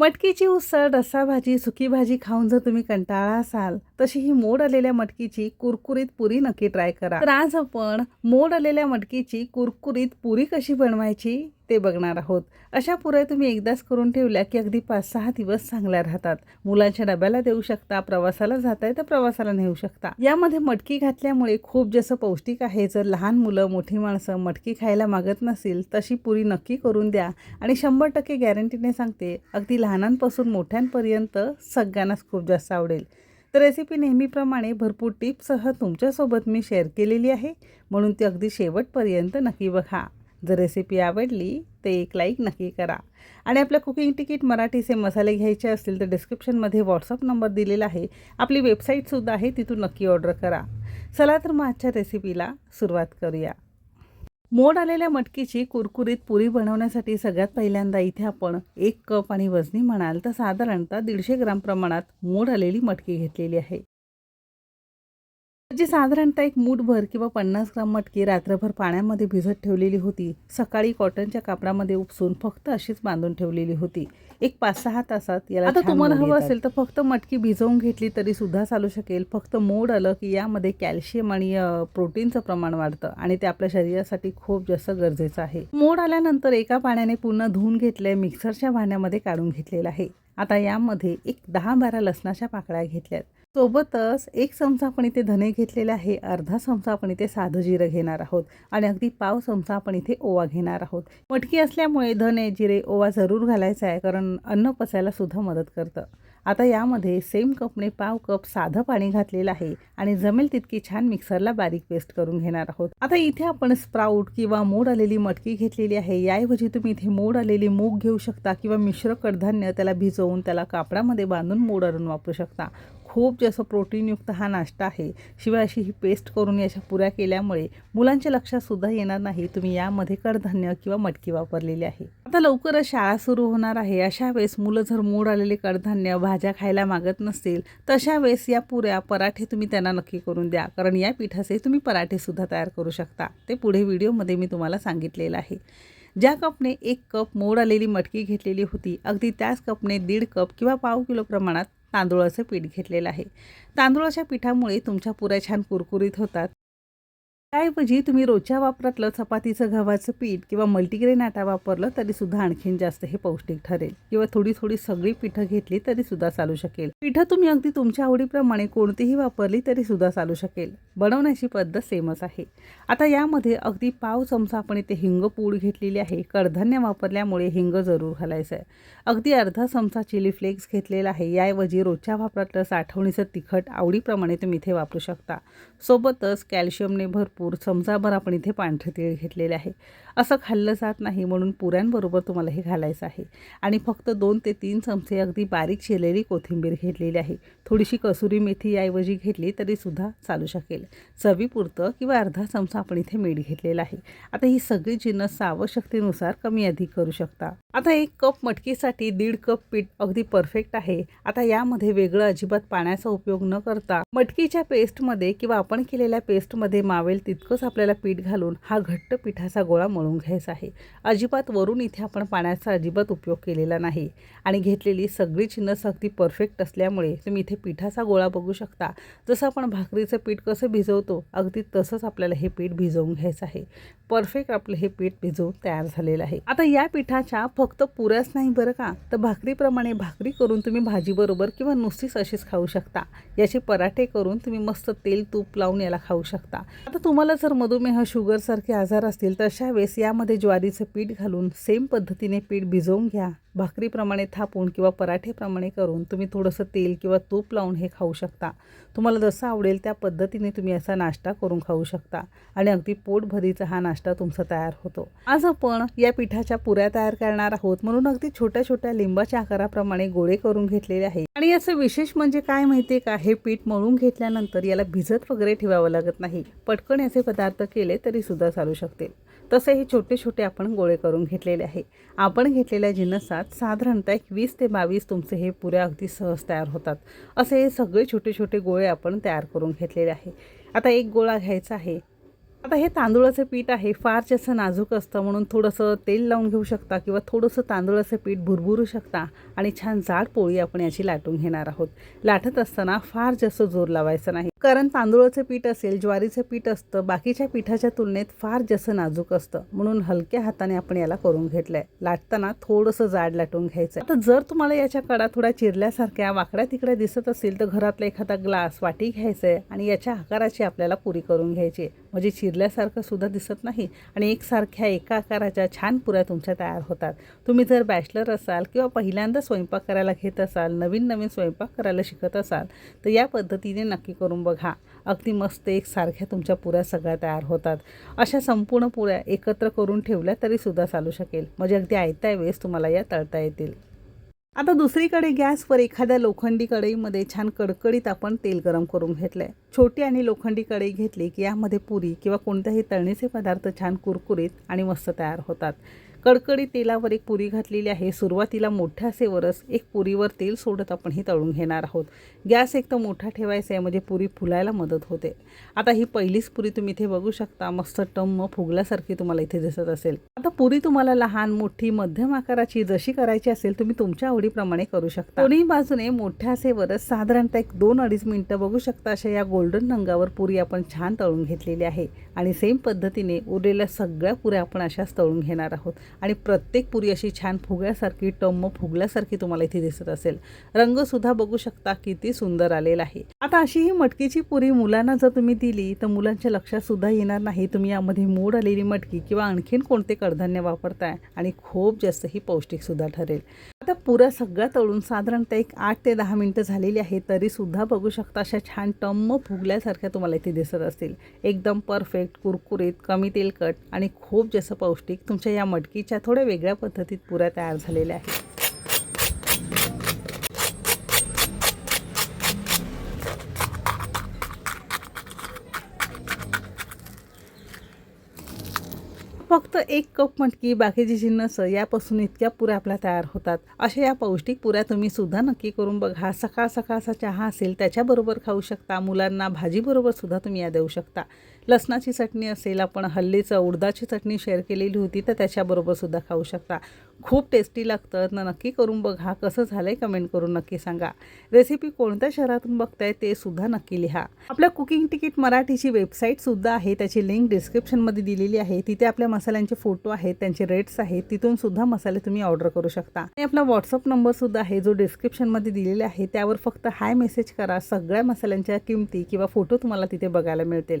मटकीची उसळ रस्सा भाजी सुकी भाजी खाऊन जर तुम्ही कंटाळा असाल तशी ही मोड आलेल्या मटकीची कुरकुरीत पुरी नक्की ट्राय करा. तर आज आपण मोड आलेल्या मटकीची कुरकुरीत पुरी कशी बनवायची ते बघणार आहोत. अशा पुऱ्या तुम्ही एकदाच करून ठेवल्या की अगदी पाच सहा दिवस चांगल्या राहतात. मुलांच्या डब्याला देऊ शकता प्रवासाला जाताय तर प्रवासाला नेऊ शकता. यामध्ये मटकी घातल्यामुळे खूप जास्त पौष्टिक आहे जर लहान मुलं मोठी माणसं मटकी खायला मागत नसेल तशी पुरी नक्की करून द्या आणि शंभर टक्के गॅरंटीने सांगते अगदी लहानांपासून मोठ्यांपर्यंत सगळ्यांनाच खूप जास्त आवडेल. तर रेसिपी नेहमीप्रमाणे भरपूर टिप्ससह तुमच्यासोबत मी शेअर केलेली आहे. म्हणून ती अगदी शेवटपर्यंत नक्की बघा. जर रेसिपी आवडली तर एक लाईक नक्की करा. आणि आपल्या कुकिंग तिकीट मराठीचे मसाले घ्यायचे असतील तर डिस्क्रिप्शनमध्ये व्हॉट्सअप नंबर दिलेला आहे. आपली वेबसाईटसुद्धा आहे तिथून नक्की ऑर्डर करा. चला तर मग आजच्या रेसिपीला सुरुवात करूया. मोड आलेल्या मटकीची कुरकुरीत पुरी बनवण्यासाठी सगळ्यात पहिल्यांदा इथे आपण एक कप आणि वजनी म्हणाल तर साधारणतः दीडशे ग्राम प्रमाणात मोड आलेली मटकी घेतलेली आहे. जी साधारणतः एक मूठभर किंवा पन्नास ग्राम मटकी रात्रभर पाण्यामध्ये भिजत ठेवलेली होती सकाळी कॉटनच्या कापडामध्ये उपसून फक्त अशीच बांधून ठेवलेली होती. एक पाच सहा तासात याला आता तुम्हाला हवं असेल तर फक्त मटकी भिजवून घेतली तरी सुद्धा चालू शकेल. फक्त मोड आलं की यामध्ये कॅल्शियम आणि प्रोटीनचं प्रमाण वाढतं आणि ते आपल्या शरीरासाठी खूप जास्त गरजेचं आहे. मोड आल्यानंतर एका पाण्याने पुन्हा धुवून घेतलंय मिक्सरच्या भांड्यामध्ये काढून घेतलेलं आहे. आता यामध्ये एक दहा बारा लसणाच्या पाकळ्या घेतल्यात. सोबतच एक चमचा आपण इथे धने घेतलेले आहे अर्धा चमचा आपण इथे साधं जिरं घेणार आहोत आणि अगदी पाव चमचा आपण इथे ओवा घेणार आहोत. मटकी असल्यामुळे धने जिरे ओवा जरूर घालायचा आहे कारण अन्न पचायला सुद्धा मदत करतं. आता यामध्ये सेम कपने पाव कप साधं पाणी घातलेलं आहे आणि जमेल तितकी छान मिक्सरला बारीक पेस्ट करून घेणार आहोत. आता इथे आपण स्प्राऊट किंवा मोड आलेली मटकी घेतलेली आहे. याऐवजी तुम्ही इथे मोड आलेली मूग घेऊ शकता किंवा मिश्र कडधान्य त्याला भिजवून त्याला कापडामध्ये बांधून मोड आणून वापरू शकता. खूप जास्त प्रोटीनयुक्त हा नाश्ता आहे शिवाय अशी ही पेस्ट करून याच्या पुऱ्या केल्यामुळे मुलांच्या लक्षात सुद्धा येणार नाही. तुम्ही यामध्ये कडधान्य किंवा मटकी वापरलेली आहे. आता लवकरच शाळा सुरू होणार आहे. अशा वेळेस मुलं जर मूड आलेले कडधान्य भाज्या खायला मागत नसतील तशा वेळेस या पुऱ्या पराठे तुम्ही त्यांना नक्की करून द्या. कारण या पिठाचे तुम्ही पराठेसुद्धा तयार करू शकता. ते पुढे व्हिडिओमध्ये मी तुम्हाला सांगितलेलं आहे. ज्या कपने एक कप मोड आलेली मटकी घेतलेली होती अगदी त्याच कपने दीड कप किंवा पाव किलो प्रमाणात तांदूळाचं पीठ घेतलेलं आहे. तांदूळाच्या पिठामुळे तुमच्या पुऱ्या छान कुरकुरीत होतात. त्याऐवजी तुम्ही रोजच्या वापरातलं चपातीचं गव्हाचं पीठ किंवा मल्टीग्रेन आटा वापरलं तरीसुद्धा आणखीन जास्त हे पौष्टिक ठरेल. किंवा थोडी थोडी सगळी पिठं घेतली तरीसुद्धा चालू शकेल. पिठं तुम्ही अगदी तुमच्या आवडीप्रमाणे कोणतीही वापरली तरी सुद्धा चालू शकेल. बनवण्याची पद्धत सेमच आहे. आता यामध्ये अगदी पाव चमचा आपण इथे हिंग पूड घेतलेली आहे. कडधान्य वापरल्यामुळे हिंग जरूर घालायचं आहे अगदी अर्धा चमचा चिली फ्लेक्स घेतलेला आहे. याऐवजी रोजच्या वापरातलं साठवणीचं तिखट आवडीप्रमाणे तुम्ही इथे वापरू शकता. सोबतच कॅल्शियमने भरपूर चमचाभर आपण इथे पांढरे तीळ घेतलेले आहे. असं खाल्लं जात नाही म्हणून पुऱ्यांबरोबर तुम्हाला हे घालायचं आहे. आणि फक्त दोन ते तीन चमचे अगदी बारीक शिरलेली कोथिंबीर घेतलेली आहे. थोडीशी कसुरी मेथी याऐवजी घेतली तरीसुद्धा चालू शकेल. चवीपुरतं किंवा अर्धा चमचा आपण इथे मीठ घेतलेलं आहे. आता ही सगळी जिन्नस आवश्यकतेनुसार कमी अधिक करू शकता. आता एक कप मटकीसाठी दीड कप पीठ अगदी परफेक्ट आहे. आता यामध्ये वेगळं अजिबात पाण्याचा उपयोग न करता मटकीच्या पेस्टमध्ये किंवा आपण केलेल्या पेस्टमध्ये मावेल तितकंच आपल्याला पीठ घालून हा घट्ट पिठाचा गोळा मळून घ्यायचा आहे. अजिबात वरून इथे आपण पाण्याचा अजिबात उपयोग केलेला नाही. आणि घेतलेली सगळी चिन्हस अगदी परफेक्ट असल्यामुळे तुम्ही इथे पिठाचा गोळा बघू शकता. जसं आपण भाकरीचं पीठ कसं भिजवतो अगदी तसंच आपल्याला हे पीठ भिजवून घ्यायचं आहे. परफेक्ट आपलं हे पीठ भिजवून तयार झालेलं आहे. आता या पिठाच्या फक्त पुऱ्याच नाही बरं का? तर भाकरीप्रमाणे भाकरी करून तुम्ही भाजीबरोबर किंवा नुसतीच अशीच खाऊ शकता. याचे पराठे करून तुम्ही मस्त तेल तूप लावून याला खाऊ शकता. आता तुम्हाला जर मधुमेह शुगरसारखे आजार असतील तर अशा वेळेस यामध्ये ज्वारीचं पीठ घालून सेम पद्धतीने पीठ भिजवून घ्या. भाकरीप्रमाणे थापून किंवा पराठेप्रमाणे करून तुम्ही थोडंसं तेल किंवा तूप लावून हे खाऊ शकता. तुम्हाला जसं आवडेल त्या पद्धतीने तुम्ही असा नाश्ता करून खाऊ शकता आणि अगदी पोटभरीचा हा नाश्ता तुमचा तयार होतो. आज आपण या पिठाच्या पुऱ्या तयार करणार आहोत. म्हणून अगदी छोट्या छोट्या लिंबाच्या आकाराप्रमाणे गोळे करून घेतलेले आहे आणि याचं विशेष म्हणजे काय माहितीये का? हे पीठ मळून घेतल्यानंतर याला भिजत वगैरे ठेवावं लागत नाही. पटकन याचे पदार्थ केले तरी सुद्धा चालू शकतील. तसे हे छोटे छोटे आपण गोळे करून घेतलेले आहे. आपण घेतलेल्या जिन्नसात साधारणतः एक वीस ते बावीस तुमचे हे पुऱ्या अगदी सहज तयार होतात. असे हे सगळे छोटे छोटे गोळे आपण तयार करून घेतलेले आहे. आता एक गोळा घ्यायचा आहे. आता हे तांदूळाचं पीठ आहे फार जास्त नाजूक असतं म्हणून थोडंसं तेल लावून घेऊ शकता किंवा थोडंसं तांदूळाचं पीठ भुरभुरू शकता आणि छान जाड पोळी आपण याची लाटून घेणार आहोत. लाटत असताना फार जास्त जोर लावायचा नाही. कारण तांदूळाचं पीठ असेल ज्वारीचं पीठ असतं बाकीच्या पिठाच्या तुलनेत फार जास्त नाजूक असतं म्हणून हलक्या हाताने आपण याला करून घेतलंय. लाटताना थोडंसं जाड लाटून घ्यायचं आता जर तुम्हाला याच्या कडा थोड्या चिरल्यासारख्या वाकड्या तिकड्या दिसत असतील तर घरातला एखादा ग्लास वाटी घ्यायचा आहे आणि याच्या आकाराची आपल्याला पुरी करून घ्यायची म्हणजे चिरल्यासारखं सुद्धा दिसत नाही आणि एकसारख्या एका आकाराच्या छान पुऱ्या तुमच्या तयार होतात. तुम्ही जर बॅचलर असाल किंवा पहिल्यांदा स्वयंपाक करायला घेत असाल नवीन नवीन स्वयंपाक करायला शिकत असाल तर या पद्धतीने नक्की करून बघा. अगदी मस्त एकसारख्या तुमच्या पुऱ्या सगळ्या तयार होतात. अशा संपूर्ण पुऱ्या एकत्र करून ठेवल्या तरी सुद्धा चालू शकेल. म्हणजे अगदी आयत्या वेळेस तुम्हाला या तळता येतील. आता दुसरीकडे गॅसवर एखाद्या लोखंडी कढईमध्ये छान कडकडीत आपण तेल गरम करून घेतलं आहे छोटी आणि लोखंडी कढई घेतली की यामध्ये पुरी किंवा कोणत्याही तळणीचे पदार्थ छान कुरकुरीत आणि मस्त तयार होतात. कडकडीत तेलावर एक पुरी घातलेली आहे. सुरुवातीला मोठ्या असेवरच एक पुरीवर तेल सोडत आपण ही तळून घेणार आहोत. गॅस एक तर मोठा ठेवायचा आहे म्हणजे पुरी फुलायला मदत होते. आता ही पहिलीच पुरी तुम्ही इथे बघू शकता. मस्त टम्म फुगल्यासारखी तुम्हाला इथे दिसत असेल. आता पुरी तुम्हाला लहान मोठी मध्यम आकाराची जशी करायची असेल तुम्ही तुमच्या आवडीप्रमाणे करू शकता. दोन्ही बाजूने मोठ्या असेवरच साधारणतः एक दोन अडीच मिनटं बघू शकता. अशा या गोल्डन रंगावर पुरी आपण छान तळून घेतलेली आहे. आणि सेम पद्धतीने उरलेल्या सगळ्या पुऱ्या आपण अशाच तळून घेणार आहोत. आणि प्रत्येक पुरी अशी छान फुग्यासारखी टम्म फुगल्यासारखी तुम्हाला इथे दिसत असेल. रंगसुद्धा बघू शकता किती सुंदर आलेला आहे. आता अशी ही मटकीची पुरी मुलांना जर तुम्ही दिली तर मुलांच्या लक्षात सुद्धा येणार नाही तुम्ही यामध्ये मोड आलेली मटकी किंवा आणखीन कोणते कडधान्य वापरताय आणि खूप जास्त ही पौष्टिक सुद्धा ठरेल. आता पुऱ्या सगळ्या तळून साधारणतः एक आठ ते दहा मिनटं झालेली आहे तरी सुद्धा बघू शकता अशा छान टम्म फुगल्यासारख्या तुम्हाला इथे दिसत असतील. एकदम परफेक्ट कुरकुरीत कमी तेलकट आणि खूप जास्त पौष्टिक तुमच्या या मटकीच्या थोड्या वेगळ्या पद्धतीत पुऱ्या तयार झालेल्या आहेत. फक्त एक कप मटकी बाकीची जिन्नस यापासून इतक्या पुऱ्या आपल्या तयार होतात. अशा या पौष्टिक पुऱ्या तुम्ही सुद्धा नक्की करून बघा. सकाळ सकाळचा चहा असेल त्याच्याबरोबर खाऊ शकता. मुलांना भाजीबरोबर सुद्धा तुम्ही या देऊ शकता. लसणाची चटणी असेल आपण हल्लीचं उडदाची चटणी शेअर केलेली होती तर त्याच्याबरोबर सुद्धा खाऊ शकता. खूप टेस्टी लागतं ना नक्की करून बघा कसं झालं आहे कमेंट करून नक्की सांगा. रेसिपी कोणत्या शहरातून बघताय ते सुद्धा नक्की लिहा. आपल्या कुकिंग तिकीट मराठीची वेबसाईटसुद्धा आहे त्याची लिंक डिस्क्रिप्शनमध्ये दिलेली आहे. तिथे आपल्या मसाल्यांचे फोटो आहेत त्यांचे रेट्स आहेत तिथून सुद्धा मसाले तुम्ही ऑर्डर करू शकता. आणि आपला व्हॉट्सअप नंबरसुद्धा आहे जो डिस्क्रिप्शनमध्ये दिलेला आहे त्यावर फक्त हाय मेसेज करा सगळ्या मसाल्यांच्या किमती किंवा फोटो तुम्हाला तिथे बघायला मिळतील.